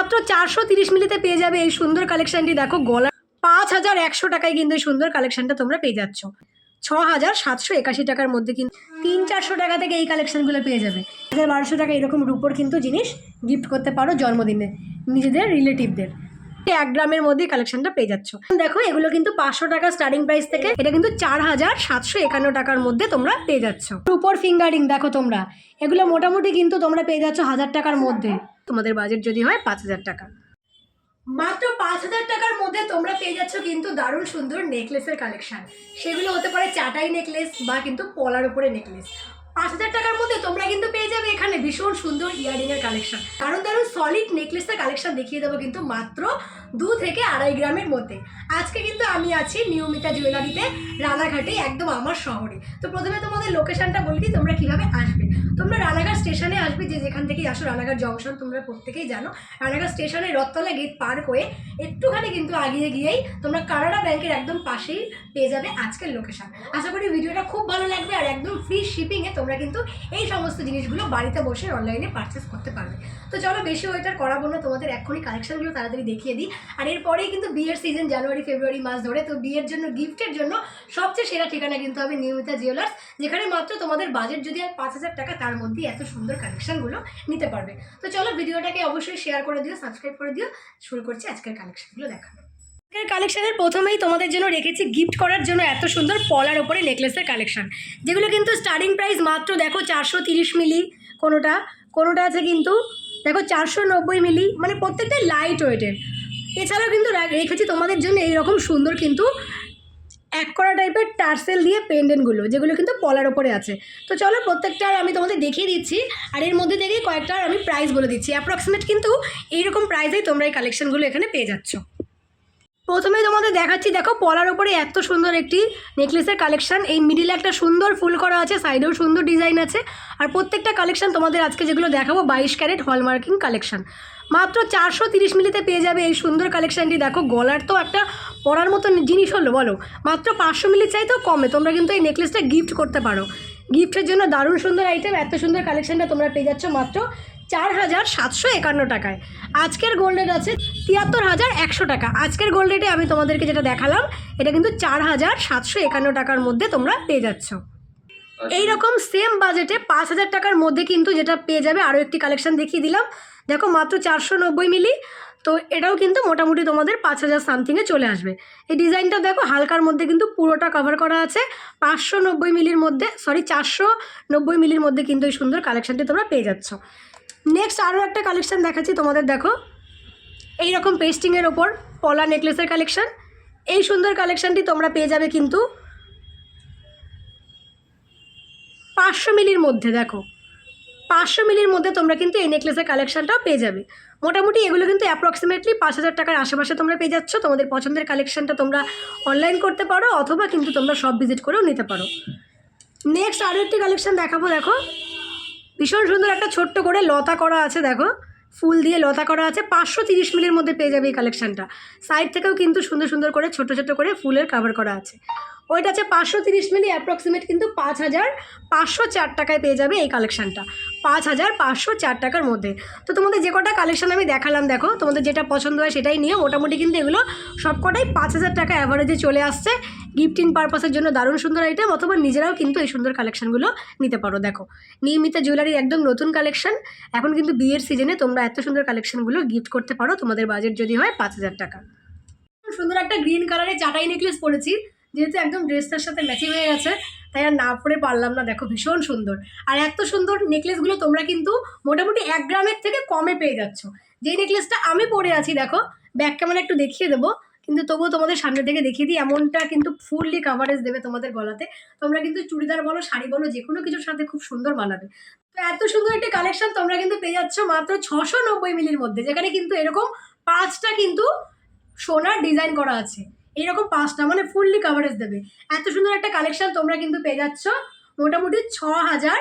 মাত্র চারশো তিরিশ মিলিতে পেয়ে যাবে এই সুন্দর কালেকশনটি দেখো গলা পাঁচ হাজার একশো টাকায় কিন্তু এই সুন্দর কালেকশনটা তোমরা পেয়ে যাচ্ছ। ছ হাজার সাতশো একাশি টাকার মধ্যে কিন্তু তিন চারশো টাকা থেকে এই কালেকশনগুলো পেয়ে যাবে। হাজার বারোশো টাকা এরকম রূপোর কিন্তু জিনিস গিফট করতে পারো জন্মদিনে নিজেদের রিলেটিভদের এক গ্রামের মধ্যে কালেকশনটা পেয়ে যাচ্ছ। দেখো, এগুলো কিন্তু পাঁচশো টাকা স্টার্টিং প্রাইস থেকে, এটা কিন্তু চার হাজার সাতশো একান্ন টাকার মধ্যে তোমরা পেয়ে যাচ্ছ। রূপোর ফিঙ্গারিং দেখো তোমরা, এগুলো মোটামুটি কিন্তু তোমরা পেয়ে যাচ্ছ হাজার টাকার মধ্যে। তোমাদের বাজেট যদি হয় পাঁচ হাজার টাকা। মাত্র পাঁচ হাজার টাকার মধ্যে তোমরা পেয়ে যাচ্ছ কিন্তু দারুণ সুন্দর নেকলেসের কালেকশান সেগুলো হতে পারে চাটাই নেকলেস বা কিন্তু পলার উপরে নেকলেস পাঁচ হাজার টাকার মধ্যে তোমরা কিন্তু পেয়ে যাবে এখানে ভীষণ সুন্দর ইয়ারিংয়ের কালেকশান দারুণ দারুণ সলিড নেকলেসের কালেকশান দেখিয়ে দেবো কিন্তু মাত্র দু থেকে আড়াই গ্রামের মধ্যে। আজকে কিন্তু আমি আছি নিয়মিতা জুয়েলারিতে, রানাঘাটে, একদম আমার শহরে। তো প্রথমে তোমাদের লোকেশনটা বলি দিই, তোমরা কীভাবে আসবে। তোমরা রানাঘাট স্টেশনে আসবে, যে যেখান থেকেই আসো, রানাঘাট জংশন তোমরা প্রত্যেকেই জানো। রানাঘাট স্টেশনে রথতলা গেট পার করে একটুখানি কিন্তু আগিয়ে গিয়েই তোমরা কানাডা ব্যাংকের একদম পাশেই পেয়ে যাবে আজকের লোকেশন আশা করি ভিডিওটা খুব ভালো লাগবে আর একদম ফ্রি শিপিংয়ে তোমরা কিন্তু এই সমস্ত জিনিসগুলো বাড়িতে বসে অনলাইনে পারচেস করতে পারবে। তো চলো বেশি ওয়েটার করাবো না, তোমাদের এক্ষুনি কালেকশনগুলো তাড়াতাড়ি দেখিয়ে দিই। আর এরপরেই কিন্তু বিয়ের সিজন জানুয়ারি, ফেব্রুয়ারি মাস ধরে। তো বিয়ের জন্য, গিফটের জন্য সবচেয়ে সেরা ঠিকানা কিন্তু হবে নিয়মিতা জুয়েলার্স যেখানে মাত্র তোমাদের বাজেট যদি আর পাঁচ হাজার টাকা, তার মধ্যেই এত সুন্দর কালেকশনগুলো নিতে পারবে। তো চলো ভিডিওটাকে অবশ্যই শেয়ার করে দিও সাবস্ক্রাইব করে দিও। শুরু করছি আজকের কালেকশনগুলো দেখানো। আজকের কালেকশনের প্রথমেই তোমাদের জন্য রেখেছি গিফট করার জন্য এত সুন্দর পলার ওপরে নেকলেসের কালেকশন যেগুলো কিন্তু স্টার্টিং প্রাইস মাত্র দেখো চারশো তিরিশ মিলি কোনোটা কোনোটা আছে কিন্তু দেখো চারশো নব্বই মিলি মানে প্রত্যেকটাই লাইট ওয়েটের এছাড়াও কিন্তু রেখেছি তোমাদের জন্য এইরকম সুন্দর কিন্তু এক করা টাইপের টার্সেল দিয়ে পেন্ডেন্টগুলো যেগুলো কিন্তু পলার ওপরে আছে। তো চলো প্রত্যেকটার আমি তোমাদের দেখিয়ে দিচ্ছি, আর এর মধ্যে থেকেই কয়েকটার আমি প্রাইস বলে দিচ্ছি। অ্যাপ্রক্সিমেট কিন্তু এইরকম প্রাইসেই তোমরা এই কালেকশানগুলো এখানে পেয়ে যাচ্ছ। প্রথমে তোমাদের দেখাচ্ছি, দেখো পলার ওপরে এত সুন্দর একটি নেকলেসের কালেকশন। এই মিডিলে একটা সুন্দর ফুল করা আছে, সাইডেও সুন্দর ডিজাইন আছে। আর প্রত্যেকটা কালেকশন তোমাদের আজকে যেগুলো দেখাবো, বাইশ ক্যারেট হলমার্কিং কালেকশন। মাত্র চারশো তিরিশ মিলিতে পেয়ে যাবে এই সুন্দর কালেকশনটি। দেখো, গলার তো একটা পরার মতো জিনিস হলো, বলো। মাত্র পাঁচশো মিলি চাইতেও কমে, তোমরা কিন্তু এই নেকলেসটা গিফট করতে পারো। গিফটের জন্য দারুণ সুন্দর আইটেম এত সুন্দর কালেকশনটা তোমরা পেয়ে যাচ্ছ মাত্র চার হাজার সাতশো একান্ন টাকায়। আজকের গোল্ড রেট আছে তিয়াত্তর হাজার একশো টাকা। আজকের গোল্ড রেটে আমি তোমাদেরকে যেটা দেখালাম এটা কিন্তু চার হাজার সাতশো একান্ন টাকার মধ্যে তোমরা পেয়ে যাচ্ছ। এই রকম সেম বাজেটে পাঁচ হাজার টাকার মধ্যে কিন্তু যেটা পেয়ে যাবে আরও একটি কালেকশন দেখিয়ে দিলাম। দেখো মাত্র চারশো নব্বই মিলি তো এটাও কিন্তু মোটামুটি তোমাদের পাঁচ হাজার সামথিংয়ে চলে আসবে। এই ডিজাইনটা দেখো হালকার মধ্যে কিন্তু পুরোটা কভার করা আছে। পাঁচশো নব্বই মিলির মধ্যে সরি চারশো নব্বই মিলির মধ্যে কিন্তু এই সুন্দর কালেকশনটি তোমরা পেয়ে যাচ্ছ। নেক্সট আরও একটা কালেকশান দেখাচ্ছি, তোমাদের দেখো। এই রকম পেস্টিংয়ের ওপর পলা নেকলেসের কালেকশান এই সুন্দর কালেকশানটি তোমরা পেয়ে যাবে কিন্তু পাঁচশো মিলির মধ্যে, দেখো। পাঁচশো মিলির মধ্যে তোমরা কিন্তু এই নেকলেসের কালেকশানটাও পেয়ে যাবে। মোটামুটি এগুলো কিন্তু অ্যাপ্রক্সিমেটলি পাঁচ হাজার টাকার আশেপাশে তোমরা পেয়ে যাচ্ছ। তোমাদের পছন্দের কালেকশানটা তোমরা অনলাইন করতে পারো, অথবা কিন্তু তোমরা সব ভিজিট করেও নিতে পারো। নেক্সট আরও একটি কালেকশান দেখাবো, দেখো। ভীষণ সুন্দর একটা ছোট্ট করে লতা করা আছে, দেখো। ফুল দিয়ে লতা করা আছে, পাঁচশো তিরিশ মিলের মধ্যে পেয়ে যাবে এই কালেকশানটা সাইড থেকেও কিন্তু সুন্দর সুন্দর করে ছোট ছোট করে ফুলের কাভার করা আছে। ওইটা হচ্ছে পাঁচশো তিরিশ মিলি অ্যাপ্রক্সিমেট কিন্তু পাঁচ হাজার পাঁচশো চার টাকায় পেয়ে যাবে এই কালেকশানটা পাঁচ হাজার পাঁচশো চার টাকার মধ্যে। তো তোমাদের যে কটা কালেকশন আমি দেখালাম, দেখো, তোমাদের যেটা পছন্দ হয় সেটাই নিয়ে মোটামুটি কিন্তু এগুলো সব কটাই পাঁচ হাজার টাকা অ্যাভারেজে চলে আসছে। গিফটিং পারপাসের জন্য দারুণ সুন্দর আইটেম অথবা নিজেরাও কিন্তু এই সুন্দর কালেকশনগুলো নিতে পারো, দেখো। নিয়মিত জুয়েলারির একদম নতুন কালেকশন এখন কিন্তু বিয়ের সিজনে তোমরা এত সুন্দর কালেকশনগুলো গিফট করতে পারো, তোমাদের বাজেট যদি হয় পাঁচ হাজার টাকা। সুন্দর একটা গ্রিন কালারের চাটাই নেকলেস পরেছি। যেহেতু একদম ড্রেসটার সাথে ম্যাচিং হয়ে গেছে, তাই আর না পরে পারলাম না। দেখো ভীষণ সুন্দর। আর এত সুন্দর নেকলেসগুলো তোমরা কিন্তু মোটামুটি এক গ্রামের থেকে কমে পেয়ে যাচ্ছ। যেই নেকলেসটা আমি পরে আছি, দেখো ব্যাক ক্যামেরা একটু দেখিয়ে দেবো। কিন্তু তবুও তোমাদের সামনে থেকে দেখিয়ে দিই, এমনটা কিন্তু ফুললি কাভারেজ দেবে তোমাদের গলাতে। তোমরা কিন্তু চুড়িদার বলো, শাড়ি বলো, যে কোনো কিছুর সাথে খুব সুন্দর মানাবে। তো এত সুন্দর একটা কালেকশন তোমরা কিন্তু পেয়ে যাচ্ছ মাত্র ছশো নব্বই মিলির মধ্যে, যেখানে কিন্তু এরকম পাঁচটা কিন্তু সোনার ডিজাইন করা আছে। এইরকম পাঁচটা মানে ফুললি কাভারেজ দেবে। এত সুন্দর একটা কালেকশন তোমরা কিন্তু পেয়ে যাচ্ছ মোটামুটি ছ হাজার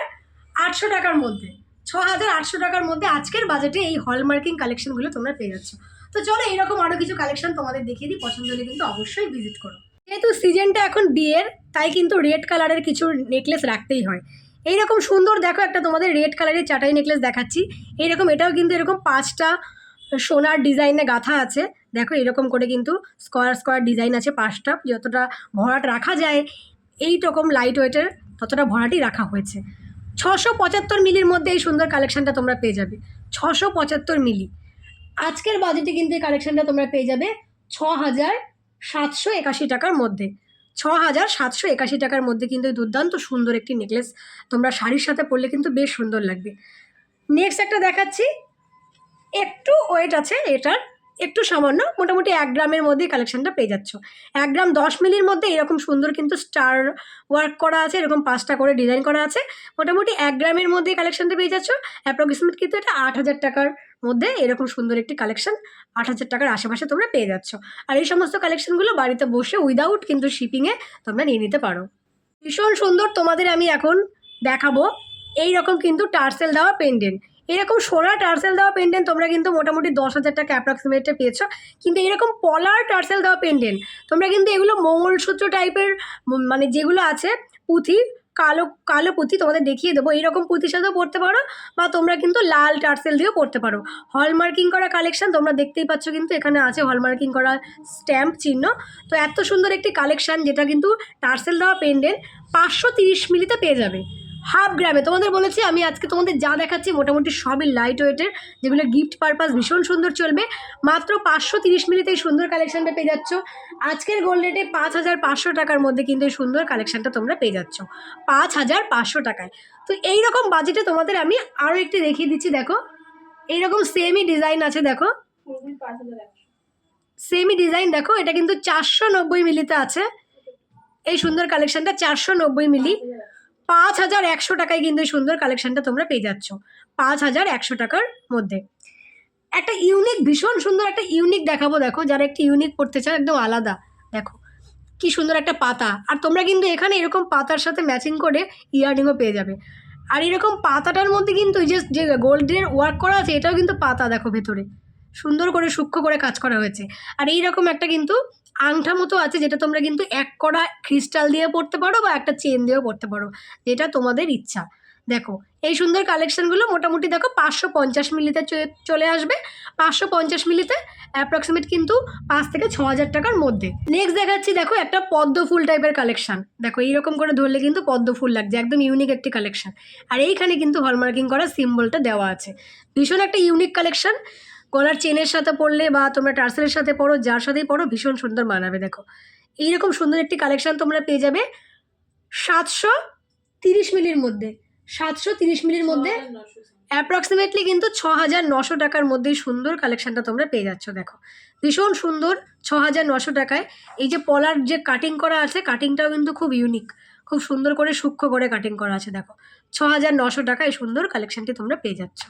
আটশো টাকার মধ্যে। ছ হাজার আটশো টাকার মধ্যে আজকের বাজেটে এই হলমার্কিং কালেকশনগুলো তোমরা পেয়ে যাচ্ছ। তো চলো এরকম আরও কিছু কালেকশন তোমাদের দেখিয়ে দিই, পছন্দ হলে কিন্তু অবশ্যই ভিজিট করো। যেহেতু সিজনটা এখন বিয়ের, তাই কিন্তু রেড কালারের কিছু নেকলেস রাখতেই হয়। এইরকম সুন্দর দেখো একটা তোমাদের রেড কালারের চাটাই নেকলেস দেখাচ্ছি। এইরকম এটাও কিন্তু এরকম পাঁচটা সোনার ডিজাইনে গাঁথা আছে। দেখো এরকম করে কিন্তু স্কোয়ার স্কোয়ার ডিজাইন আছে পাঁচটা, যতটা ভরাট রাখা যায় এই রকম লাইট ওয়েটের ততটা ভরাটই রাখা হয়েছে। ছশো পঁচাত্তর মিলির মধ্যে এই সুন্দর কালেকশনটা তোমরা পেয়ে যাবে। ছশো পঁচাত্তর মিলি। আজকের বাজেটে কিন্তু এই কালেকশানটা তোমরা পেয়ে যাবে ছ হাজার সাতশো একাশি টাকার মধ্যে। ছ হাজার সাতশো একাশি টাকার মধ্যে কিন্তু এই দুর্দান্ত সুন্দর একটি নেকলেস তোমরা শাড়ির সাথে পরলে কিন্তু বেশ সুন্দর লাগবে। নেক্সট একটা দেখাচ্ছি। একটু ওয়েট আছে এটার একটু সামান্য, মোটামুটি এক গ্রামের মধ্যেই কালেকশনটা পেয়ে যাচ্ছ। এক গ্রাম দশ মিলির মধ্যে এরকম সুন্দর কিন্তু স্টার ওয়ার্ক করা আছে, এরকম পাঁচটা করে ডিজাইন করা আছে। মোটামুটি এক গ্রামের মধ্যেই কালেকশনটা পেয়ে যাচ্ছ। অ্যাপ্রক্সিমেট কিন্তু এটা আট হাজার টাকার মধ্যে এরকম সুন্দর একটি কালেকশন আট হাজার টাকার আশেপাশে তোমরা পেয়ে যাচ্ছ। আর এই সমস্ত কালেকশনগুলো বাড়িতে বসে উইদাউট কিন্তু শিপিংয়ে তোমরা নিয়ে নিতে পারো। ভীষণ সুন্দর তোমাদের আমি এখন দেখাবো। এই রকম কিন্তু টার্সেল দেওয়া পেন্ডেন্ট এরকম সোনা টার্সেল দেওয়া পেন্ডেন্ট তোমরা কিন্তু মোটামুটি দশ হাজার টাকা অ্যাপ্রক্সিমেটে পেয়েছ। কিন্তু এরকম পলার টার্সেল দেওয়া পেন্ডেন্ট তোমরা কিন্তু এগুলো মঙ্গলসূত্র টাইপের মানে যেগুলো আছে, পুঁথি, কালো কালো পুঁথি তোমাদের দেখিয়ে দেবো। এইরকম পুঁথির সাথেও পড়তে পারো বা তোমরা কিন্তু লাল টার্সেল দিয়েও পড়তে পারো। হলমার্কিং করা কালেকশন তোমরা দেখতেই পাচ্ছ কিন্তু এখানে আছে হলমার্কিং করা স্ট্যাম্প চিহ্ন। তো এত সুন্দর একটি কালেকশন যেটা কিন্তু টার্সেল দেওয়া পেন্ডেন্ট পাঁচশো তিরিশ মিলিতে পেয়ে যাবে। হাফ গ্রামে। তোমাদের বলেছি, আমি আজকে তোমাদের যা দেখাচ্ছি মোটামুটি সবই লাইট ওয়েটের যেগুলো গিফট পারপাস ভীষণ সুন্দর চলবে। মাত্র পাঁচশো তিরিশ মিলিতে এই সুন্দর কালেকশানটা পেয়ে যাচ্ছ। আজকের গোল্ড রেটে পাঁচ হাজার পাঁচশো টাকার মধ্যে কিন্তু এই সুন্দর কালেকশানটা তোমরা পেয়ে যাচ্ছ। পাঁচ হাজার পাঁচশো টাকায়। তো এই রকম বাজেটে তোমাদের আমি আরও একটি দেখিয়ে দিচ্ছি, দেখো। এইরকম সেমই ডিজাইন আছে, দেখো। সেমই ডিজাইন দেখো। এটা কিন্তু চারশো নব্বই মিলিতে আছে। এই সুন্দর কালেকশানটা চারশো নব্বই মিলি। পাঁচ হাজার একশো টাকায় কিন্তু এই সুন্দর কালেকশনটা তোমরা পেয়ে যাচ্ছ। পাঁচ হাজার একশো টাকার মধ্যে। একটা ইউনিক ভীষণ সুন্দর একটা ইউনিক দেখাবো, দেখো, যারা একটা ইউনিক পড়তে চাও, একদম আলাদা। দেখো, কি সুন্দর একটা পাতা। আর তোমরা কিন্তু এখানে এরকম পাতার সাথে ম্যাচিং করে ইয়াররিংও পেয়ে যাবে। আর এরকম পাতাটার মধ্যে কিন্তু যে যে গোল্ডের ওয়ার্ক করা আছে, এটাও কিন্তু পাতা, দেখো, ভেতরে। সুন্দর করে সূক্ষ্ম করে কাজ করা হয়েছে। আর এই রকম একটা কিন্তু আংটা মতো আছে যেটা তোমরা কিন্তু এক কড়া ক্রিস্টাল দিয়ে পড়তে পারো বা একটা চেন দিয়েও পড়তে পারো, যেটা তোমাদের ইচ্ছা। দেখো, এই সুন্দর কালেকশনগুলো মোটামুটি দেখো পাঁচশো পঞ্চাশ মিলিতে চলে আসবে। পাঁচশো পঞ্চাশ মিলিতে অ্যাপ্রক্সিমেট কিন্তু পাঁচ থেকে ছ হাজার টাকার মধ্যে। নেক্সট দেখাচ্ছি দেখো একটা পদ্ম ফুল টাইপের কালেকশন দেখো, এইরকম করে ধরলে কিন্তু পদ্ম ফুল লাগছে, একদম ইউনিক একটি কালেকশন আর এইখানে কিন্তু হলমার্কিং করা সিম্বলটা দেওয়া আছে। ভীষণ একটা ইউনিক কালেকশন গলার চেনের সাথে পরলে বা তোমরা টার্সেলের সাথে পরো যার সাথেই পরো ভীষণ সুন্দর মানাবে দেখো। এইরকম সুন্দর একটি কালেকশান তোমরা পেয়ে যাবে সাতশো তিরিশ মিলির মধ্যে সাতশো তিরিশ মিলির মধ্যে অ্যাপ্রক্সিমেটলি কিন্তু ছ হাজার নশো টাকার মধ্যেই সুন্দর কালেকশনটা তোমরা পেয়ে যাচ্ছ দেখো। ভীষণ সুন্দর ছ হাজার নশো টাকায়। এই যে পলার যে কাটিং করা আছে কাটিংটাও কিন্তু খুব ইউনিক খুব সুন্দর করে সূক্ষ্ম করে কাটিং করা আছে দেখো। ছ হাজার নশো টাকায় সুন্দর কালেকশনটি তোমরা পেয়ে যাচ্ছ।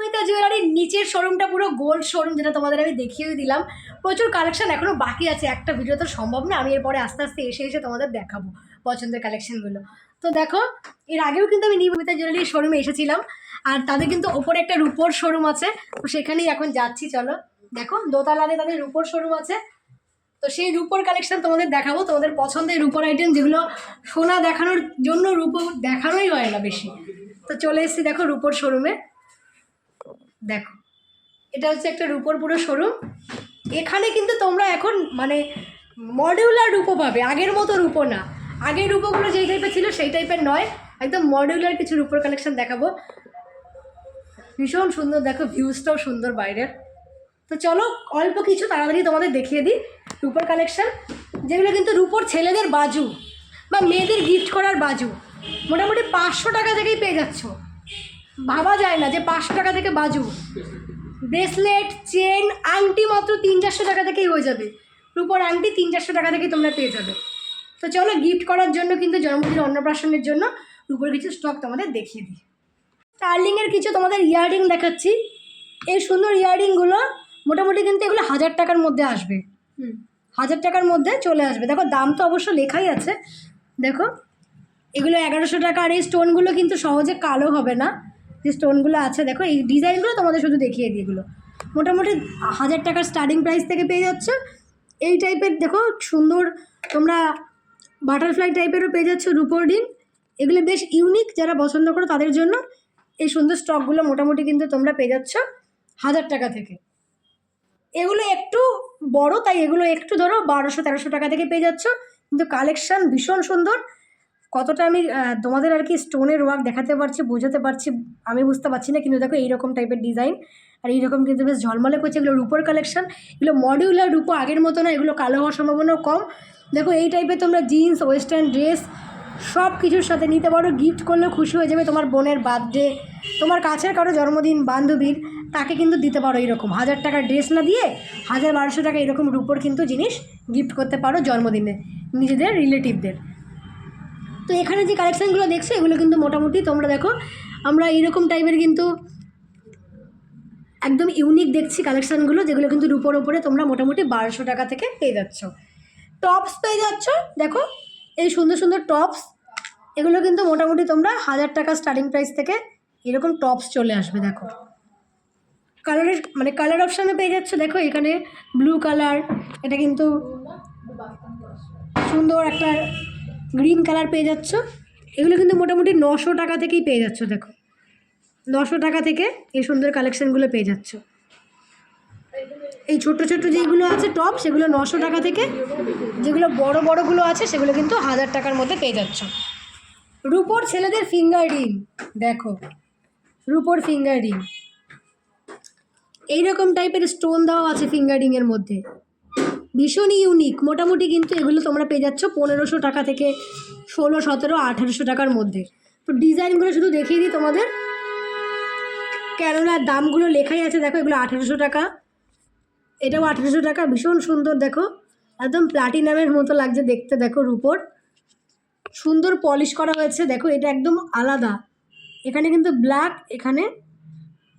সুমিতা জুয়েলারির নিচের শোরুমটা পুরো গোল্ড শোরুম যেটা তোমাদের আমি দেখিয়ে দিলাম। প্রচুর কালেকশন এখনও বাকি আছে, একটা ভিডিও তো সম্ভব না, আমি এরপরে আস্তে আস্তে এসে এসে তোমাদের দেখাবো পছন্দের কালেকশনগুলো তো দেখো, এর আগেও কিন্তু আমি নিয়মিতা জুয়েলারির শোরুমে এসেছিলাম, আর তাদের কিন্তু ওপরে একটা রূপোর শোরুম আছে, তো সেখানেই এখন যাচ্ছি, চলো। দেখো, দোতলাতে তাদের রূপোর শোরুম আছে। তো সেই রূপোর কালেকশন তোমাদের দেখাবো, তোমাদের পছন্দের রূপোর আইটেম যেগুলো সোনা দেখানোর জন্য রূপো দেখানোই হয় না বেশি। তো চলে এসেছি, দেখো, রূপোর শোরুমে দেখো, এটা হচ্ছে একটা রূপোর পুরো শোরুম। এখানে কিন্তু তোমরা এখন মানে মডিউলার রূপো পাবে, আগের মতো রূপো না। আগের রূপোগুলো যেই টাইপের ছিল সেই টাইপের নয়, একদম মডিউলার কিছু রূপোর কালেকশন দেখাবো। ভীষণ সুন্দর, দেখো ভিউজটাও সুন্দর বাইরের। তো চলো, অল্প কিছু তাড়াতাড়ি তোমাদের দেখিয়ে দিই রূপোর কালেকশন যেগুলো কিন্তু রূপোর ছেলেদের বাজু বা মেয়েদের গিফট করার বাজু। মোটামুটি পাঁচশো টাকা থেকেই পেয়ে যাচ্ছ। ভাবা যায় না যে পাঁচশো টাকা থেকে বাজু ব্রেসলেট চেন আংটি মাত্র তিন চারশো টাকা থেকেই হয়ে যাবে। রূপোর আংটি তিন চারশো টাকা থেকেই তোমরা পেয়ে যাবে। তো চলো গিফট করার জন্য কিন্তু জন্মদিন অন্নপ্রাশনের জন্য রূপোর কিছু স্টক তোমাদের দেখিয়ে দিই। স্টার্লিংয়ের কিছু তোমাদের ইয়াররিং দেখাচ্ছি। এই সুন্দর ইয়াররিংগুলো মোটামুটি কিন্তু এগুলো হাজার টাকার মধ্যে আসবে। হাজার টাকার মধ্যে চলে আসবে। দেখো দাম তো অবশ্য লেখাই আছে। দেখো এগুলো এগারোশো টাকা আর এই স্টোনগুলো কিন্তু সহজে কালো হবে না। যে স্টোনগুলো আছে, দেখো এই ডিজাইনগুলো তোমাদের শুধু দেখিয়ে দিই এগুলো। মোটামুটি হাজার টাকার স্টার্টিং প্রাইস থেকে পেয়ে যাচ্ছ। এই টাইপের দেখো, সুন্দর তোমরা বাটারফ্লাই টাইপেরও পেয়ে যাচ্ছ রুপোর রিং। এগুলো বেশ ইউনিক যারা পছন্দ করো তাদের জন্য এই সুন্দর স্টকগুলো মোটামুটি কিন্তু তোমরা পেয়ে যাচ্ছ হাজার টাকা থেকে। এগুলো একটু বড়, তাই এগুলো একটু ধরো বারোশো তেরোশো টাকা থেকে পেয়ে যাচ্ছ। কিন্তু কালেকশান ভীষণ সুন্দর। কতটা আমি তোমাদের আর কি স্টোনের ওয়ার্ক দেখাতে পারছি, বোঝাতে পারছি, আমি বুঝতে পারছি না, কিন্তু দেখো এইরকম টাইপের ডিজাইন আর এইরকম কিন্তু বেশ ঝলমলে করছে, এগুলো রূপোর কালেকশন এগুলো মডিউলার রূপো আগের মতো না, এগুলো কালো হওয়ার সম্ভাবনাও কম। দেখো এই টাইপের তোমরা জিন্স ওয়েস্টার্ন ড্রেস সব কিছুর সাথে নিতে পারো গিফট করলেও খুশি হয়ে যাবে তোমার বোনের বার্থডে তোমার কাছের কারও জন্মদিন, বান্ধবীর, তাকে কিন্তু দিতে পারো এরকম হাজার টাকার ড্রেস না দিয়ে হাজার বারোশো টাকা এরকম রূপোর কিন্তু জিনিস গিফট করতে পারো জন্মদিনে, নিজেদের রিলেটিভদের তো এখানে যে কালেকশানগুলো দেখছ, এগুলো কিন্তু মোটামুটি তোমরা দেখো। আমরা এইরকম টাইপের কিন্তু একদম ইউনিক দেখছি কালেকশানগুলো যেগুলো কিন্তু রুপোর ওপরে তোমরা মোটামুটি বারোশো টাকা থেকে পেয়ে যাচ্ছ। টপস পেয়ে যাচ্ছ, দেখো, এই সুন্দর সুন্দর টপস এগুলো কিন্তু মোটামুটি তোমরা হাজার টাকা স্টার্টিং প্রাইস থেকে এরকম টপস চলে আসবে, দেখো। কালারের মানে কালার অপশানে পেয়ে যাচ্ছ, দেখো, এখানে ব্লু কালার এটা কিন্তু সুন্দর একটা গ্রিন কালার পেয়ে যাচ্ছ। এগুলো কিন্তু মোটামুটি নশো টাকা থেকেই পেয়ে যাচ্ছ, দেখো। নশো টাকা থেকে এই সুন্দর কালেকশানগুলো পেয়ে যাচ্ছ। এই ছোট্ট ছোট্ট যেগুলো আছে টপ সেগুলো নশো টাকা থেকে, যেগুলো বড় বড়গুলো আছে, সেগুলো কিন্তু হাজার টাকার মধ্যে পেয়ে যাচ্ছ। রুপোর ছেলেদের ফিঙ্গার রিং দেখো। রুপোর ফিঙ্গার রিং এইরকম টাইপের স্টোন দেওয়া আছে ফিঙ্গার রিংয়ের মধ্যে। ভীষণই ইউনিক মোটামুটি কিন্তু এগুলো তোমরা পেয়ে যাচ্ছ পনেরোশো টাকা থেকে ষোলো, সতেরো, আঠারোশো টাকার মধ্যে। তো ডিজাইনগুলো শুধু দেখিয়ে দিই তোমাদের। কেননা দামগুলো লেখাই আছে, দেখো এগুলো আঠেরোশো টাকা। এটাও আঠেরোশো টাকা, ভীষণ সুন্দর, দেখো। একদম প্লাটিনামের মতো লাগছে দেখতে, দেখো রুপোর। সুন্দর পলিশ করা হয়েছে, দেখো এটা একদম আলাদা। এখানে কিন্তু ব্ল্যাক এখানে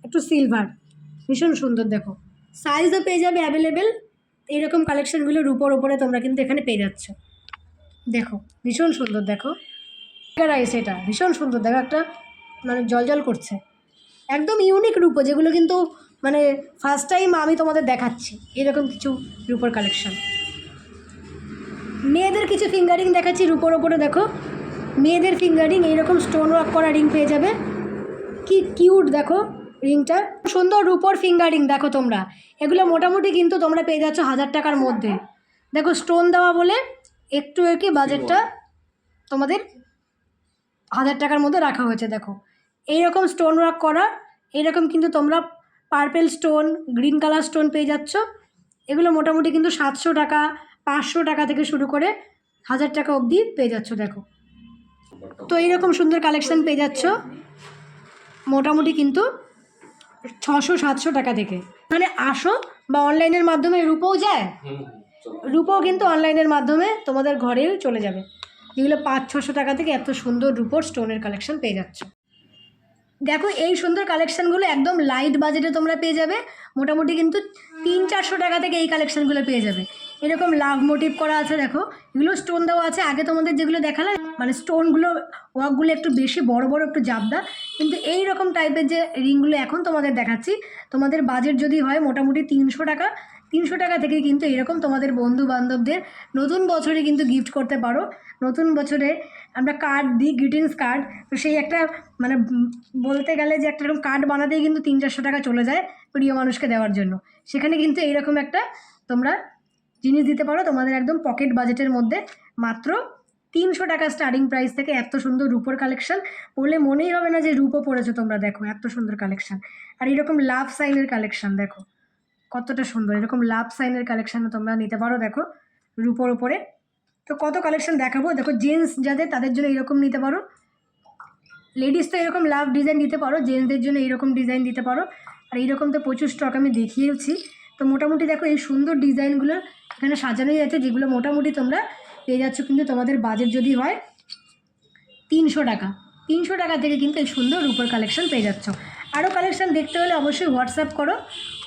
একটু সিলভার ভীষণ সুন্দর, দেখো। সাইজও পেয়ে যাবে অ্যাভেলেবেল এইরকম কালেকশনগুলো রুপোর ওপরে তোমরা কিন্তু এখানে পেয়ে যাচ্ছ। দেখো, ভীষণ সুন্দর, দেখো। রাইস এটা, ভীষণ সুন্দর, দেখো একটা মানে জল করছে। একদম ইউনিক রূপো, যেগুলো কিন্তু মানে ফার্স্ট টাইম আমি তোমাদের দেখাচ্ছি, এরকম কিছু রূপোর কালেকশন মেয়েদের কিছু ফিঙ্গারিং দেখাচ্ছি, রূপোর ওপরে দেখো। মেয়েদের ফিঙ্গারিং এইরকম স্টোন ওয়ার্ক করা রিং পেয়ে যাবে। কি কিউট দেখো। রিংটা সুন্দর রূপোর ফিঙ্গারিং দেখো তোমরা। এগুলো মোটামুটি কিন্তু তোমরা পেয়ে যাচ্ছ হাজার টাকার মধ্যে। দেখো স্টোন দেওয়া বলে একটু একই বাজেটটা তোমাদের হাজার টাকার মধ্যে রাখা হয়েছে, দেখো। এইরকম স্টোন ওয়ার্ক করা, এইরকম কিন্তু তোমরা purple stone green colour stone পেয়ে যাচ্ছ। এগুলো মোটামুটি কিন্তু সাতশো টাকা, পাঁচশো টাকা থেকে শুরু করে হাজার টাকা অবধি পেয়ে যাচ্ছ, দেখো। তো এইরকম সুন্দর কালেকশন পেয়ে যাচ্ছ। মোটামুটি কিন্তু ছশো সাতশো টাকা থেকে। মানে আসো বা অনলাইনের মাধ্যমে রূপও যায়। রূপও কিন্তু অনলাইনের মাধ্যমে তোমাদের ঘরেও চলে যাবে। যেগুলো পাঁচ ছশো টাকা থেকে এত সুন্দর রূপোর স্টোনের কালেকশন পেয়ে যাচ্ছ। দেখো এই সুন্দর কালেকশানগুলো একদম লাইট বাজেটে তোমরা পেয়ে যাবে। মোটামুটি কিন্তু তিন চারশো টাকা থেকে এই কালেকশানগুলো পেয়ে যাবে। এরকম লাভ মোটিভ করা আছে, দেখো। এগুলো স্টোন দেওয়া আছে। আগে তোমাদের যেগুলো দেখালাম মানে স্টোনগুলো ওয়াকগুলো একটু বেশি, বড় বড়, একটু জাবদা। কিন্তু এই রকম টাইপের যে রিংগুলো এখন তোমাদের দেখাচ্ছি, তোমাদের বাজেট যদি হয় মোটামুটি তিনশো টাকা। তিনশো টাকা থেকে কিন্তু এরকম তোমাদের বন্ধু বান্ধবদের নতুন বছরে কিন্তু গিফট করতে পারো। নতুন বছরে আমরা কার্ড দিই গ্রিটিংস কার্ড তো সেই একটা মানে বলতে গেলে যে একটা এরকম কার্ড বানাতেই কিন্তু তিন চারশো টাকা চলে যায় প্রিয় মানুষকে দেওয়ার জন্য। সেখানে কিন্তু এইরকম একটা তোমরা জিনিস দিতে পারো, তোমাদের একদম পকেট বাজেটের মধ্যে মাত্র তিনশো টাকা স্টার্টিং প্রাইস থেকে এত সুন্দর রূপোর কালেকশন পরলে মনেই হবে না যে রূপো পড়েছো তোমরা, দেখো এত সুন্দর কালেকশন আর এরকম লাভ সাইনের কালেকশন দেখো কতটা সুন্দর। এরকম লাভ সাইনের কালেকশন তোমরা নিতে পারো, দেখো রূপোর ওপরে তো কত কালেকশন দেখাবো? দেখো জেন্টস যাদের, তাদের জন্য এরকম নিতে পারো। লেডিস তো এরকম লাভ ডিজাইন দিতে পারো জেন্টসদের জন্য এরকম ডিজাইন দিতে পারো। আর এইরকম তো প্রচুর স্টক আমি দেখিয়েছি তো মোটামুটি দেখো এই সুন্দর ডিজাইনগুলো এখানে সাজানোই আছে, যেগুলো মোটামুটি তোমরা পেয়ে যাচ্ছ কিন্তু তোমাদের বাজেট যদি হয় তিনশো টাকা। তিনশো টাকা থেকে কিন্তু এই সুন্দর রূপোর কালেকশন পেয়ে যাচ্ছ। আরও কালেকশান দেখতে হলে অবশ্যই হোয়াটসঅ্যাপ করো।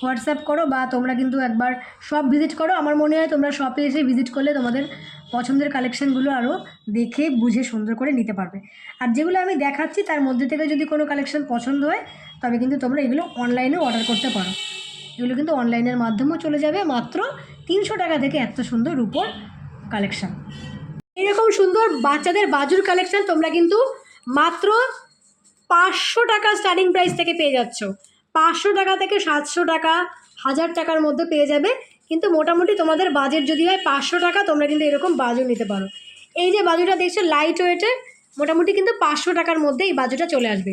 হোয়াটসঅ্যাপ করো বা তোমরা কিন্তু একবার শপ ভিজিট করো। আমার মনে হয় তোমরা শপে এসে ভিজিট করলে তোমাদের পছন্দের কালেকশানগুলো আরও দেখে, বুঝে, সুন্দর করে নিতে পারবে। আর যেগুলো আমি দেখাচ্ছি, তার মধ্যে থেকে যদি কোনো কালেকশন পছন্দ হয়, তবে কিন্তু তোমরা এগুলো অনলাইনেও অর্ডার করতে পারো। এগুলো কিন্তু অনলাইনের মাধ্যমেও চলে যাবে, মাত্র তিনশো টাকা থেকে এত সুন্দর রূপোর কালেকশান এরকম সুন্দর বাচ্চাদের বাজুর কালেকশান তোমরা কিন্তু মাত্র পাঁচশো টাকা স্টার্টিং প্রাইস থেকে পেয়ে যাচ্ছ। পাঁচশো টাকা থেকে সাতশো টাকা, হাজার টাকার মধ্যে পেয়ে যাবে। কিন্তু মোটামুটি তোমাদের বাজেট যদি হয় পাঁচশো টাকা, তোমরা কিন্তু এরকম বাজু নিতে পারো। এই যে বাজুটা দেখছ লাইট ওয়েটে মোটামুটি কিন্তু পাঁচশো টাকার মধ্যে এই বাজুটা চলে আসবে।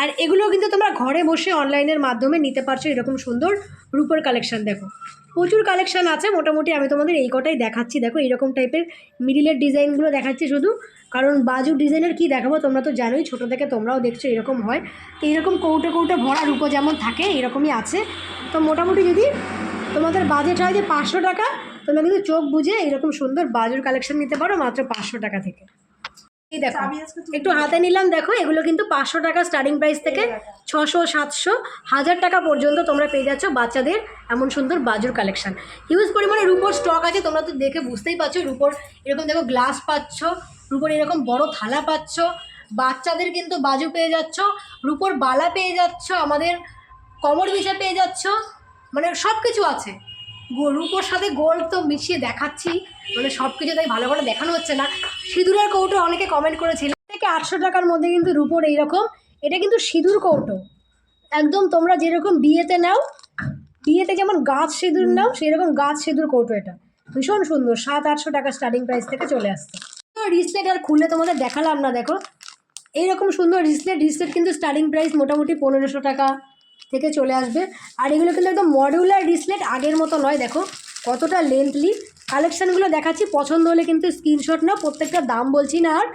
আর এগুলো কিন্তু তোমরা ঘরে বসে অনলাইনের মাধ্যমে নিতে পারছ এরকম সুন্দর রূপোর কালেকশন দেখো। প্রচুর কালেকশান আছে, মোটামুটি আমি তোমাদের এই কটাই দেখাচ্ছি। দেখো, এরকম টাইপের মিডিলের ডিজাইনগুলো দেখাচ্ছি শুধু। কারণ বাজু ডিজাইনের কি দেখাবো তোমরা তো জানোই, ছোটো থেকে তোমরাও দেখছ এরকম হয়। তো এরকম কৌটো কৌটো ভরা রূপো যেমন থাকে, এরকমই আছে। তো মোটামুটি যদি তোমাদের বাজেট হয় যে পাঁচশো টাকা, তোমরা কিন্তু চোখ বুঝে এরকম সুন্দর বাজুর কালেকশন নিতে পারো মাত্র পাঁচশো টাকা থেকে। এই দেখো একটু হাতে নিলাম দেখো এগুলো কিন্তু পাঁচশো টাকা স্টার্টিং প্রাইস থেকে ছশো সাতশো হাজার টাকা পর্যন্ত তোমরা পেয়ে যাচ্ছ বাচ্চাদের এমন সুন্দর বাজুর কালেকশন হিউজ পরিমাণে রুপোর স্টক আছে তোমরা তো দেখে বুঝতেই পারছ রুপোর এরকম দেখো গ্লাস পাচ্ছ রুপোর এরকম বড় থালা পাচ্ছ বাচ্চাদের কিন্তু বাজু পেয়ে যাচ্ছ রুপোর বালা পেয়ে যাচ্ছ আমাদের কমর বিছা পেয়ে যাচ্ছ মানে সব কিছু আছে। রূপোর সাথে গোল্ড তো মিশিয়ে দেখাচ্ছি মানে সব কিছু তাই ভালো করে দেখানো হচ্ছে না। সিঁদুরের কৌটো অনেকে কমেন্ট করেছিল। থেকে আটশো টাকার মধ্যে কিন্তু রূপোর এইরকম, এটা কিন্তু সিঁদুর কৌটো। একদম তোমরা যেরকম বিয়েতে নাও, বিয়েতে যেমন গাছ সিঁদুর নাও, সেরকম গাছ সিঁদুর কৌটো এটা। ভীষণ সুন্দর, সাত আটশো টাকা স্টার্টিং প্রাইস থেকে চলে আসছে। তো রিসলেট আর খুলে তোমাদের দেখালাম না, দেখো। এইরকম সুন্দর রিসলেট রিসলেট কিন্তু স্টার্টিং প্রাইস মোটামুটি পনেরোশো টাকা। থেকে চলে আসবে। আর এগুলো কিন্তু একদম মডিউলার রিসলেট আগের মতো নয়, দেখো। কতটা লেন্থলি কালেকশানগুলো দেখাচ্ছি, পছন্দ হলে কিন্তু স্ক্রিনশট নাও, প্রত্যেকটা দাম বলছি না আর।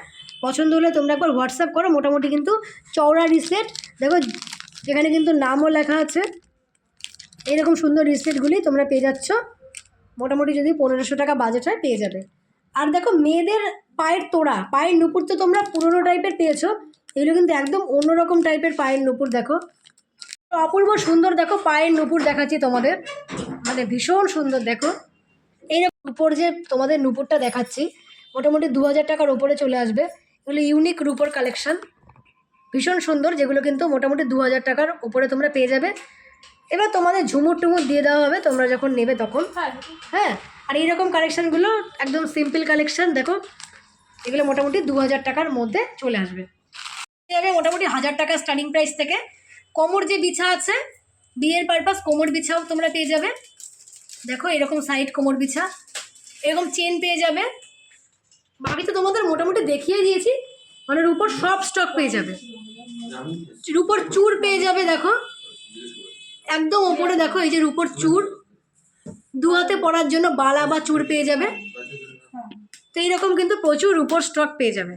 পছন্দ হলে তোমরা একবার হোয়াটসঅ্যাপ করো, মোটামুটি কিন্তু চওড়া রিসলেট দেখো, যেখানে কিন্তু নামও লেখা আছে। এইরকম সুন্দর রিসলেটগুলি তোমরা পেয়ে যাচ্ছ। মোটামুটি যদি পনেরোশো টাকা বাজেট হয়, পেয়ে যাবে। আর দেখো, মেয়েদের পায়ের তোড়া, পায়ের নুপুর তো তোমরা পুরোনো টাইপের পেয়েছ। এগুলো কিন্তু একদম অন্যরকম টাইপের পায়ের নুপুর, দেখো। অপূর্ব সুন্দর দেখো পায়ের নুপুর দেখাচ্ছি তোমাদের। মানে ভীষণ সুন্দর দেখো। এইরকম উপর যে তোমাদের নুপুরটা দেখাচ্ছি মোটামুটি দু হাজার টাকার ওপরে চলে আসবে। এগুলো ইউনিক রূপোর কালেকশান ভীষণ সুন্দর যেগুলো কিন্তু মোটামুটি দু হাজার টাকার উপরে তোমরা পেয়ে যাবে। এবার তোমাদের ঝুমুর টুমুর দিয়ে দেওয়া হবে তোমরা যখন নেবে তখন। হ্যাঁ। আর এইরকম কালেকশানগুলো একদম সিম্পল কালেকশান দেখো। এগুলো মোটামুটি দু হাজার টাকার মধ্যে চলে আসবে। মোটামুটি হাজার টাকা স্টার্টিং প্রাইস থেকে। কোমর যে বিছা আছে, বিয়ের পারপাস কোমর বিছাও তোমরা পেয়ে যাবে। দেখো এরকম সাইড কোমর বিছা, এরকম চেন পেয়ে যাবে। আমি তো তোমাদের মোটামুটি দেখিয়ে দিয়েছি মানে রূপর সব স্টক পেয়ে যাবে। রূপর চূড় পেয়ে যাবে, দেখো। একদম ওপরে দেখো, এই যে রূপর চূড় দু হাতে পরার জন্য বালা বা চূড় পেয়ে যাবে। তো এইরকম কিন্তু প্রচুর রূপর স্টক পেয়ে যাবে।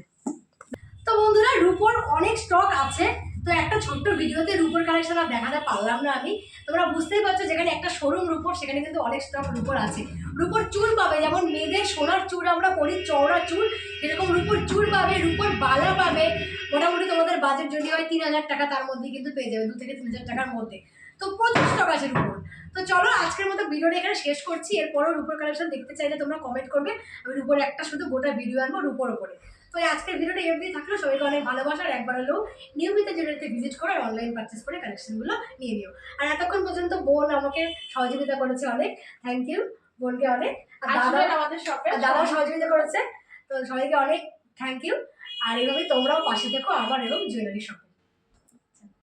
তো বন্ধুরা, রূপোর অনেক স্টক আছে। তো একটা ছোট্ট ভিডিওতে রূপোর কালেকশন আর দেখাতে পারলাম না আমি। তোমরা বুঝতেই পারছ যেখানে একটা শোরুম রূপোর, সেখানে কিন্তু অনেক স্টক রূপোর আছে। রূপোর চুল পাবে, যেমন মেয়েদের সোনার চুল, আমরা করি চওড়া চুল এরকম রূপোর চুল পাবে, রূপোর বালা পাবে। মোটামুটি তোমাদের বাজেট যদি হয় তিন হাজার টাকা, তার মধ্যে কিন্তু পেয়ে যাবে, দু থেকে তিন হাজার টাকার মধ্যে। তো প্রচুর স্টক আছে রূপোর। তো চলো আজকের মতো ভিডিওটা এখানে শেষ করছি। এরপরও রূপোর কালেকশন দেখতে চাইলে তোমরা কমেন্ট করবে। আমি রূপোর একটা শুধু গোটা ভিডিও আনব রূপোর ওপরে তো এই আজকের ভিডিওটা এমনি থাকল। সবাইকে অনেক ভালোবাসার একবার হলেও নিয়মিত জুয়েলারিতে ভিজিট করে অনলাইন পারচেস করে কালেকশনগুলো নিয়ে নিও। আর এতক্ষণ পর্যন্ত বোন আমাকে সহযোগিতা করেছে অনেক। থ্যাংক ইউ বোনকে অনেক। দাদা আমাদের শপে দাদাও সহযোগিতা করেছে। তো সবাইকে অনেক থ্যাংক ইউ আর এইভাবেই তোমরাও পাশে দেখো আমার এরকম জুয়েলারি শপে